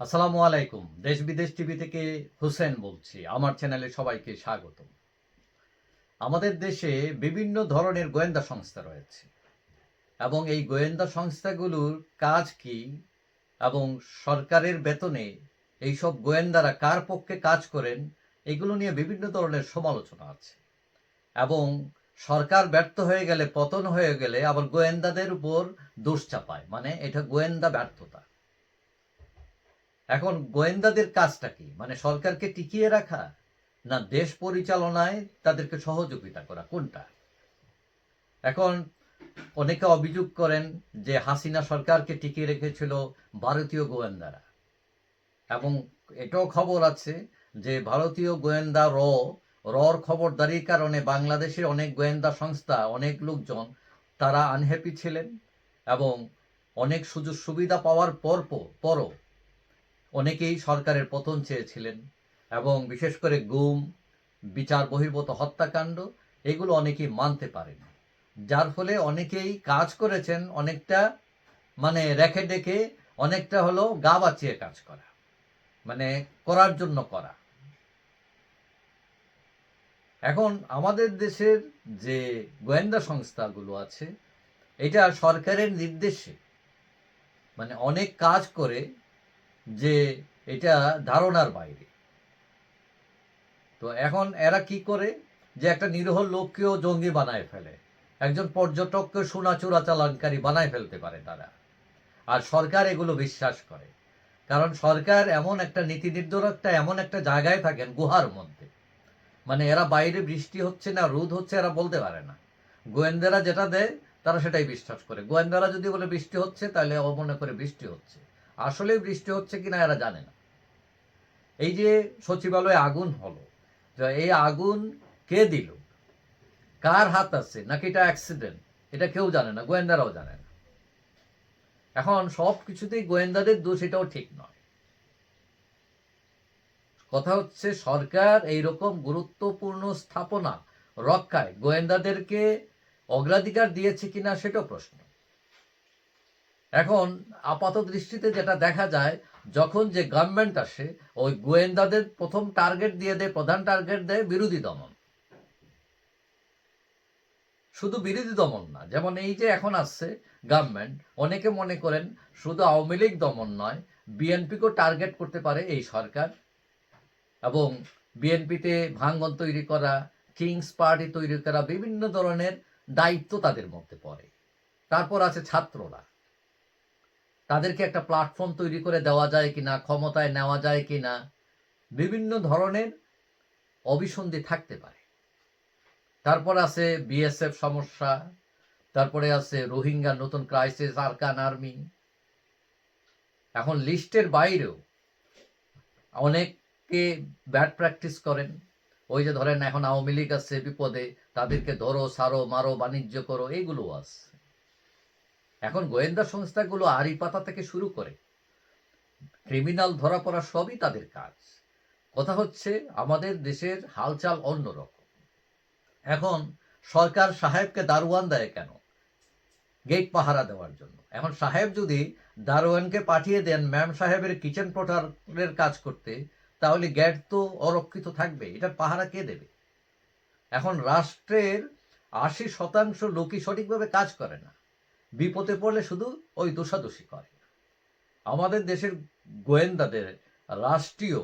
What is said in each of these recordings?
আসসালামু আলাইকুম। দেশ বিদেশ টিভি থেকে হুসেন বলছি। আমার চ্যানেলে সবাইকে স্বাগত আমাদের দেশে বিভিন্ন ধরনের গোয়েন্দা সংস্থা রয়েছে। এবং এই গোয়েন্দা সংস্থাগুলোর কাজ কি? এবং সরকারের বেতনে এইসব গোয়েন্দারা কার পক্ষে কাজ করেন? এগুলো নিয়ে বিভিন্ন ধরনের সমালোচনা আছে। এবং সরকার ব্যর্থ হয়ে গেলে, পতন হয়ে গেলে আবার গোয়েন্দাদের উপর দোষ চাপায়। মানে এটা গোয়েন্দা ব্যর্থতা। এখন গোয়েন্দাদের কাজটা কি? মানে সরকারকে টিকিয়ে রাখা না দেশ পরিচালনায় তাদেরকে সহযোগিতা করা? কোনটা? এখন অনেকে অভিযোগ করেন যে হাসিনা সরকারকে টিকিয়ে রেখেছিল ভারতীয় গোয়েন্দারা। এবং এটাও খবর আছে যে ভারতীয় গোয়েন্দা র, রর খবরদারির কারণে বাংলাদেশের অনেক গোয়েন্দা সংস্থা, অনেক লোকজন তারা আনহ্যাপি ছিলেন এবং অনেক সুযোগ সুবিধা পাওয়ার পর পরও অনেকেই সরকারের পতন চেয়েছিলেন এবং বিশেষ করে গুম, বিচার বহির্ভূত হত্যাকাণ্ড, এগুলো অনেকেই মানতে পারেন। যার ফলে অনেকেই কাজ করেছেন, অনেকটা মানে রেখে ডেকে অনেকটা হলো গা বাঁচিয়ে কাজ করা মানে করার জন্য করা। এখন আমাদের দেশের যে গোয়েন্দা সংস্থাগুলো আছে, এটা সরকারের নির্দেশে মানে অনেক কাজ করে যে এটা ধারণার বাইরে। তো এখন এরা কি করে? যে একটা নিরহ লোককেও জঙ্গি বানায় ফেলে। একজন পর্যটককে সোনা চোরাচালানকারী বানায় ফেলতে পারে তারা। আর সরকার এগুলো বিশ্বাস করে। কারণ সরকার এমন একটা নীতি নির্ধারকটা এমন একটা জায়গায় থাকেন গুহার মধ্যে। মানে এরা বাইরে বৃষ্টি হচ্ছে না, রোদ হচ্ছে, এরা বলতে পারে না। গোয়েন্দারা যেটা দেয়, তারা সেটাই বিশ্বাস করে। গোয়েন্দারা যদি বলে বৃষ্টি হচ্ছে, তাহলে ও মনে করে বৃষ্টি হচ্ছে। আসলে বৃষ্টি হচ্ছে কিনা এরা জানে না। এই যে সচিবালয়ে আগুন হলো এই আগুন কে দিল? কার হাত আছে? নাকি এটা অ্যাক্সিডেন্ট এটা কেউ জানে না, গোয়েন্দারাও জানে না। এখন সব কিছুতেই গোয়েন্দাদের দোষ, এটাও ঠিক নয়। কথা হচ্ছে সরকার এইরকম গুরুত্বপূর্ণ স্থাপনা রক্ষায় গোয়েন্দাদেরকে অগ্রাধিকার দিয়েছে কিনা সেটাও প্রশ্ন। এখন আপাত দৃষ্টিতে যেটা দেখা যায়, যখন যে গভর্নমেন্ট আসে, ওই গোয়েন্দাদের প্রথম টার্গেট দিয়ে দেয়, প্রধান টার্গেট দেয় বিরোধী দমন। শুধু বিরোধী দমন না, যেমন এই যে এখন আসছে গভর্নমেন্ট অনেকে মনে করেন শুধু আওয়ামী লীগ দমন নয় বিএনপিকেও টার্গেট করতে পারে এই সরকার। এবং বিএনপিতে ভাঙ্গন তৈরি করা কিংস পার্টি তৈরি করা, বিভিন্ন ধরনের দায়িত্ব তাদের মধ্যে পড়ে। তারপর আছে ছাত্ররা। তাদেরকে একটা প্ল্যাটফর্ম তৈরি করে দেওয়া যায় কিনা, ক্ষমতায় নেওয়া যায় কিনা, বিভিন্ন ধরনের অভিসন্ধি থাকতে পারে। তারপর আছে বিএসএফ সমস্যা, তারপরে আছে রোহিঙ্গা নতুন ক্রাইসিস আরকান আর্মি এখন লিস্টের বাইরেও অনেককে ব্যাড প্র্যাকটিস করেন। ওই যে ধরেন এখন আওয়ামী লীগ আছে বিপদে, তাদেরকে ধরো সারো মারো, বাণিজ্য করো এইগুলো আছে। এখন গোয়েন্দা সংস্থাগুলো আড়ি পাতা থেকে শুরু করে। ক্রিমিনাল ধরা পড়া সবই তাদের কাজ। কথা হচ্ছে, আমাদের দেশের হালচাল অন্যরকম। এখন সরকার সাহেবকে দারোয়ান দেয় কেন? গেট পাহারা দেওয়ার জন্য। এখন সাহেব যদি দারোয়ানকে পাঠিয়ে দেন ম্যাম সাহেবের কিচেন পোটারের কাজ করতে, তাহলে গেট তো অরক্ষিত থাকবে। এটার পাহারা কে দেবে? এখন রাষ্ট্রের আশি শতাংশ লোকই সঠিকভাবে কাজ করে না। বিপদে পড়লে শুধু ওই দোষাদোষি করে। আমাদের দেশের গোয়েন্দাদের রাষ্ট্রীয়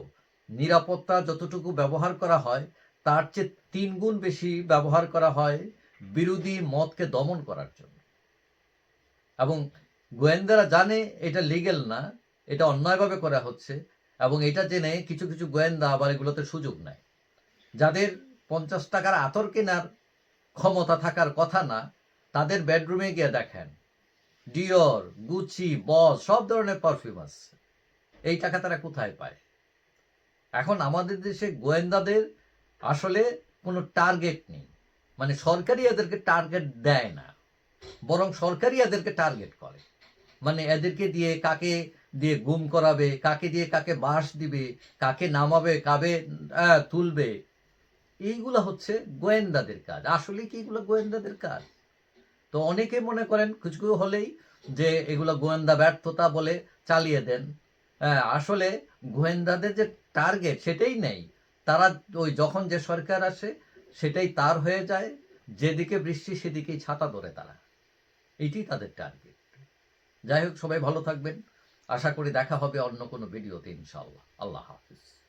নিরাপত্তা যতটুকু ব্যবহার করা হয়, তার চেয়ে তিন গুণ বেশি ব্যবহার করা হয় বিরোধী মতকে দমন করার জন্য। এবং গোয়েন্দারা জানে এটা লিগেল না, এটা অন্যায়ভাবে করা হচ্ছে, এবং এটা জেনে কিছু কিছু গোয়েন্দা আবার এগুলোতে সুযোগ নেয়। যাদের পঞ্চাশ টাকার আতর কেনার ক্ষমতা থাকার কথা না তাদের বেডরুমে গিয়ে দেখেন। ডিওর গুচি বস সব ধরনের পারফিউম আছে। এই টাকা তারা কোথায় পায়? এখন আমাদের দেশে গোয়েন্দাদের আসলে কোনো টার্গেট নেই। মানে সরকারি এদেরকে টার্গেট দেয় না। বরং সরকারি এদেরকে টার্গেট করে। মানে এদেরকে দিয়ে কাকে দিয়ে গুম করাবে, কাকে দিয়ে কাকে বাস দিবে, কাকে নামাবে, কাবে তুলবে, এইগুলো হচ্ছে গোয়েন্দাদের কাজ। আসলে কি এগুলো গোয়েন্দাদের কাজ? তো অনেকে মনে করেন কিছু হলেই যে এগুলো গোয়েন্দা ব্যর্থতা বলে চালিয়ে দেন। হ্যাঁ, আসলে গোয়েন্দাদের যে টার্গেট সেটাই নেই। তারা ওই যখন যে সরকার আসে সেটাই তার হয়ে যায়। যেদিকে বৃষ্টি সেদিকেই ছাতা ধরে তারা। এটি তাদের টার্গেট। যাই হোক সবাই ভালো থাকবেন। আশা করি দেখা হবে অন্য কোনো ভিডিওতে ইনশাআল্লাহ। আল্লাহ হাফিজ।